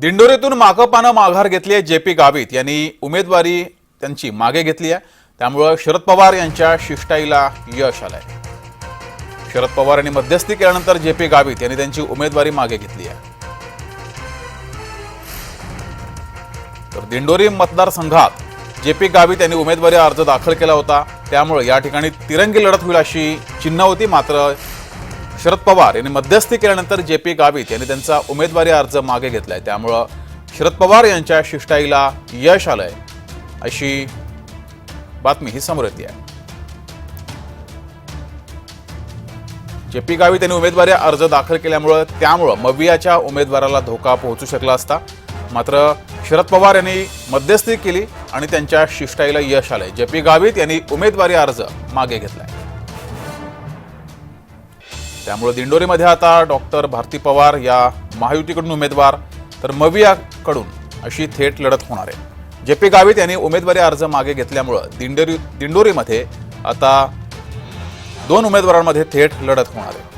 दिंडोरीतून माकपानं माघार घेतली आहे जे पी गावित. यांनी उमेदवारी त्यांची मागे घेतली आहे. त्यामुळं शरद पवार यांच्या शिष्टाईला यश आलंय. शरद पवार यांनी मध्यस्थी केल्यानंतर जे पी गावित यांनी त्यांची उमेदवारी मागे घेतली आहे. तर दिंडोरी मतदारसंघात जे पी गावित यांनी उमेदवारी अर्ज दाखल केला होता. त्यामुळे या ठिकाणी तिरंगी लढत होईल अशी चिन्ह होती. मात्र शरद पवार यांनी मध्यस्थी केल्यानंतर जे पी गावित यांनी त्यांचा उमेदवारी अर्ज मागे घेतलाय. त्यामुळं शरद पवार यांच्या शिष्टाईला यश आलंय. अशी बातमी ही समोर येते. आहे जे पी गावित यांनी उमेदवारी अर्ज दाखल केल्यामुळं त्यामुळं मवियाच्या उमेदवाराला धोका पोहोचू शकला असता. मात्र शरद पवार यांनी मध्यस्थी केली आणि त्यांच्या शिष्टाईला यश आलंय. जे पी गावित यांनी उमेदवारी अर्ज मागे घेतलाय. त्यामुळे दिंडोरीमध्ये आता डॉक्टर भारती पवार या महायुतीकडून उमेदवार तर मवियाकडून अशी थेट लढत होणार आहे. जे पी गावित यांनी उमेदवारी अर्ज मागे घेतल्यामुळं दिंडोरी दिंडोरीमध्ये आता दोन उमेदवारांमध्ये थेट लढत होणार आहे.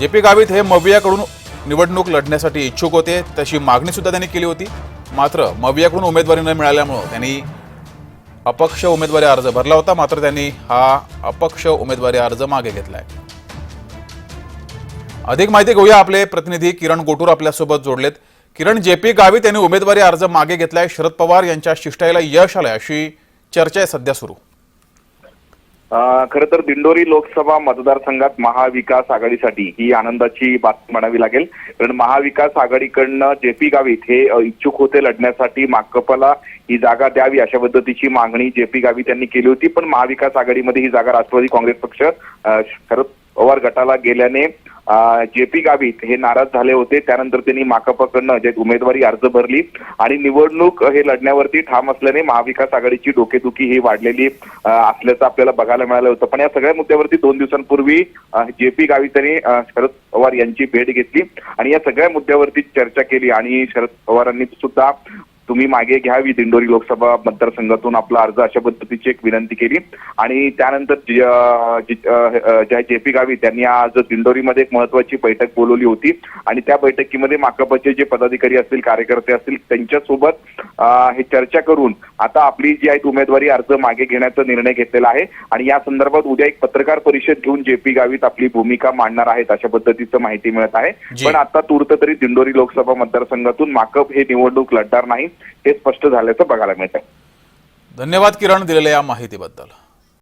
जे पी गावित हे मवियाकडून निवडणूक लढण्यासाठी इच्छुक होते तशी मागणी सुद्धा त्यांनी केली होती. मात्र मवियाकडून उमेदवारी न मिळाल्यामुळं त्यांनी अपक्ष उमेदवारी अर्ज भरला होता मात्र त्यांनी हा अपक्ष उमेदवारी अर्ज मागे घेतलाय. अधिक माहिती घेऊया आपले प्रतिनिधी किरण गोटूर आपल्यासोबत जोडलेत. किरण जे पी गावित यांनी उमेदवारी अर्ज मागे घेतलाय शरद पवार यांच्या शिष्टाईला यश आलंय अशी चर्चा आहे सध्या सुरू. खर तर दिंडोरी लोकसभा मतदारसंघात महाविकास आघाडीसाठी ही आनंदाची बातमी म्हणावी लागेल. कारण महाविकास आघाडीकडनं जे पी गावित हे इच्छुक होते लढण्यासाठी माकपला ही जागा द्यावी अशा पद्धतीची मागणी जे पी गावित यांनी केली होती. पण महाविकास आघाडीमध्ये ही जागा राष्ट्रवादी काँग्रेस पक्ष शरद पवार गटाला गेल्याने जे पी गावित हे नाराज झाले होते. त्यानंतर त्यांनी माकपकडनं जे उमेदवारी अर्ज भरली आणि निवडणूक हे लढण्यावरती ठाम असल्याने महाविकास आघाडीची डोकेदुखी ही वाढलेली असल्याचं आपल्याला बघायला मिळालं होतं. पण या सगळ्या मुद्द्यावरती दोन दिवसांपूर्वी जे पी गावित यांनी शरद पवार यांची भेट घेतली आणि या सगळ्या मुद्द्यावरती चर्चा केली आणि शरद पवारांनी सुद्धा तुम्ही मागे घ्यावी दिंडोरी लोकसभा मतदारसंघातून आपला अर्ज अशा पद्धतीची एक विनंती केली. आणि त्यानंतर ज्या जे पी गावित त्यांनी आज दिंडोरीमध्ये एक महत्वाची बैठक बोलवली होती. आणि त्या बैठकीमध्ये माकपचे जे पदाधिकारी असतील कार्यकर्ते असतील त्यांच्यासोबत हे चर्चा करून आता आपली जी आहे उमेदवारी अर्ज मागे घेण्याचा निर्णय घेतलेला आहे. आणि या संदर्भात उद्या एक पत्रकार परिषद घेऊन जे पी गावित आपली भूमिका मांडणार आहेत अशा पद्धतीचं माहिती मिळत आहे. पण आता तूर्त तरी दिंडोरी लोकसभा मतदारसंघातून माकप हे निवडणूक लढणार नाही. हे स्पष्ट झाल्याचं बघायला मिळतं धन्यवाद किरण दिलेल्या या माहितीबद्दल.